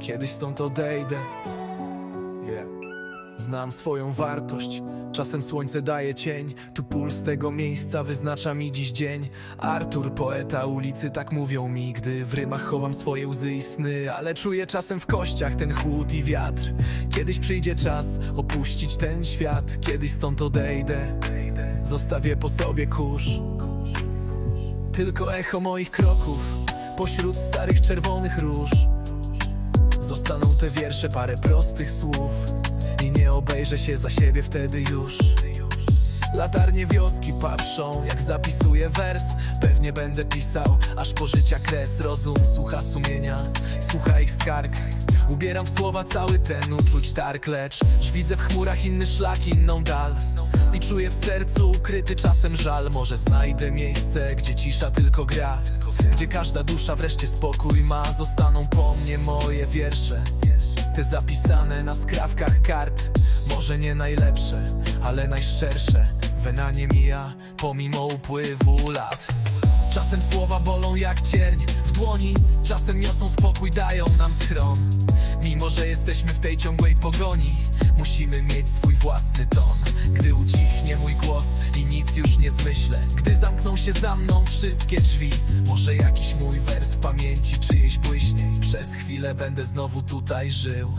Kiedyś stąd odejdę. Yeah. Znam swoją wartość. Czasem słońce daje cień, tu puls tego miejsca wyznacza mi dziś dzień. Artur, poeta ulicy, tak mówią mi, gdy w rymach chowam swoje łzy i sny, ale czuję czasem w kościach ten chłód i wiatr. Kiedyś przyjdzie czas opuścić ten świat, kiedyś stąd odejdę. Zostawię po sobie kurz. Tylko echo moich kroków pośród starych czerwonych róż. Zostaną te wiersze, parę prostych słów I nie obejrzę się za siebie wtedy już. Latarnie wioski patrzą, jak zapisuję wers. Pewnie będę pisał, aż po życia kres. Rozum słucha sumienia, słucha ich skarg. Ubieram w słowa cały ten uczuć targ Lecz. Widzę w chmurach inny szlak, inną dal czuję w sercu ukryty czasem żal. Może znajdę miejsce, gdzie cisza tylko gra. Gdzie każda dusza wreszcie spokój ma. Zostaną po mnie moje wiersze. Te zapisane na skrawkach kart. Może nie najlepsze, ale najszczersze. Wena nie mija, pomimo upływu lat Czasem słowa bolą jak cierń w dłoni Czasem niosą spokój, dają nam schron Mimo, że jesteśmy w tej ciągłej pogoni Musimy mieć swój własny ton. Gdy ucichnie mój głos i nic już nie zmyślę Gdy zamkną się za mną wszystkie drzwi Może jakiś mój wers w pamięci czyjejś błyśnie Przez chwilę będę znowu tutaj żył